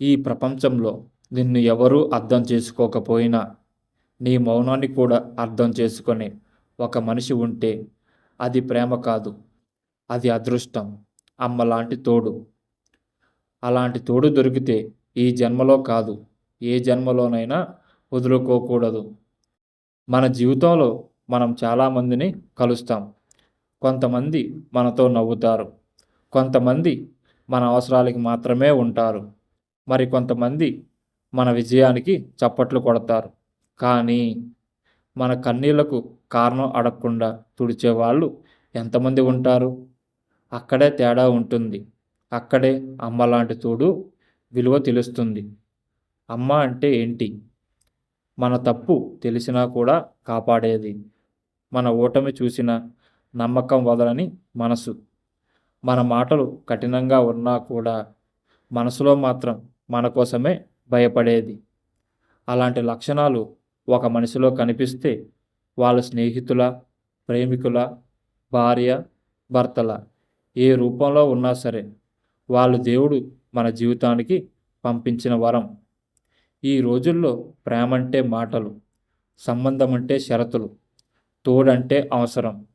ఈ ప్రపంచంలో నిన్ను ఎవరూ అర్థం చేసుకోకపోయినా నీ మౌనాన్ని కూడా అర్థం చేసుకొని ఒక మనిషి ఉంటే అది ప్రేమ కాదు అది అదృష్టం అమ్మలాంటి తోడు. అలాంటి తోడు దొరికితే ఈ జన్మలో కాదు ఏ జన్మలోనైనా వదులుకోకూడదు. మన జీవితంలో మనం చాలామందిని కలుస్తాం. కొంతమంది మనతో నవ్వుతారు. కొంతమంది మన అవసరాలకి మాత్రమే ఉంటారు. మరి కొంతమంది మన విజయానికి చప్పట్లు కొడతారు. కానీ మన కన్నీళ్ళకు కారణం అడగకుండా తుడిచే వాళ్ళు ఎంతమంది ఉంటారు? అక్కడే తేడా ఉంటుంది. అక్కడే అమ్మ లాంటి తోడు విలువ తెలుస్తుంది. అమ్మ అంటే ఏంటి? మన తప్పు తెలిసినా కూడా కాపాడేది. మన ఓటమి చూసిన నమ్మకం వదలని మనసు. మన మాటలు కఠినంగా ఉన్నా కూడా మనసులో మాత్రం మన కోసమే భయపడేది. అలాంటి లక్షణాలు ఒక మనిషిలో కనిపిస్తే వాళ్ళ స్నేహితుల ప్రేమికుల భార్య భర్తల ఏ రూపంలో ఉన్నా సరే వాళ్ళు దేవుడు మన జీవితానికి పంపించిన వరం. ఈ రోజుల్లో ప్రేమ అంటే మాటలు సంబంధం అంటే షరతులు తోడంటే అవసరం.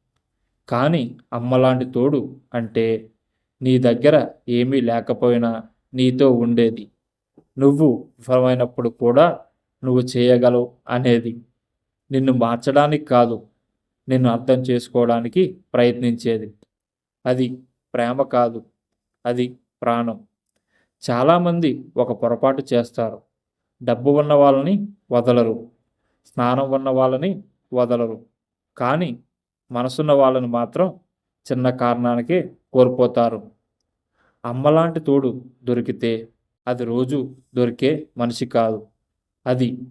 కానీ అమ్మలాంటి తోడు అంటే నీ దగ్గర ఏమీ లేకపోయినా నీతో ఉండేది. నువ్వు విఫలమైనప్పుడు కూడా నువ్వు చేయగలవు అనేది నిన్ను మార్చడానికి కాదు నిన్ను అర్థం చేసుకోవడానికి ప్రయత్నించేది. అది ప్రేమ కాదు అది ప్రాణం. చాలామంది ఒక పొరపాటు చేస్తారు. డబ్బు ఉన్న వాళ్ళని వదలరు స్నానం ఉన్న వాళ్ళని వదలరు. కానీ మనసున్న వాళ్ళని మాత్రం చిన్న కారణానికే కోల్పోతారు. అమ్మలాంటి తోడు దొరికితే అది రోజు దొరికే మనిషి కాదు. అది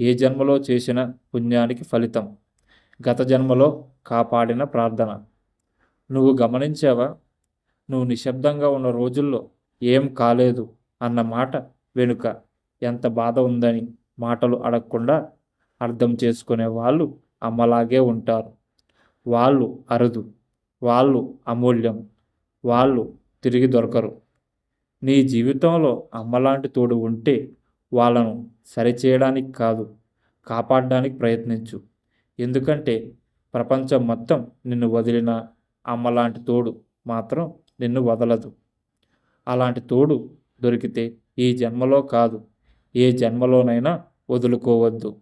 ఏ జన్మలో చేసిన పుణ్యానికి ఫలితం? గత జన్మలో కాపాడిన ప్రార్థన. నువ్వు గమనించావా? నువ్వు నిశ్శబ్దంగా ఉన్న రోజుల్లో ఏం కాలేదు అన్న మాట వెనుక ఎంత బాధ ఉందని మాటలు అడగకుండా అర్థం చేసుకునే వాళ్ళు అమ్మలాగే ఉంటారు. వాళ్ళు అరుదు. వాళ్ళు అమూల్యం. వాళ్ళు తిరిగి దొరకరు. నీ జీవితంలో అమ్మలాంటి తోడు ఉంటే వాళ్ళను సరిచేయడానికి కాదు కాపాడడానికి ప్రయత్నించు. ఎందుకంటే ప్రపంచం మొత్తం నిన్ను వదిలిన అమ్మలాంటి తోడు మాత్రం నిన్ను వదలదు. అలాంటి తోడు దొరికితే ఈ జన్మలో కాదు ఏ జన్మలోనైనా వదులుకోవద్దు.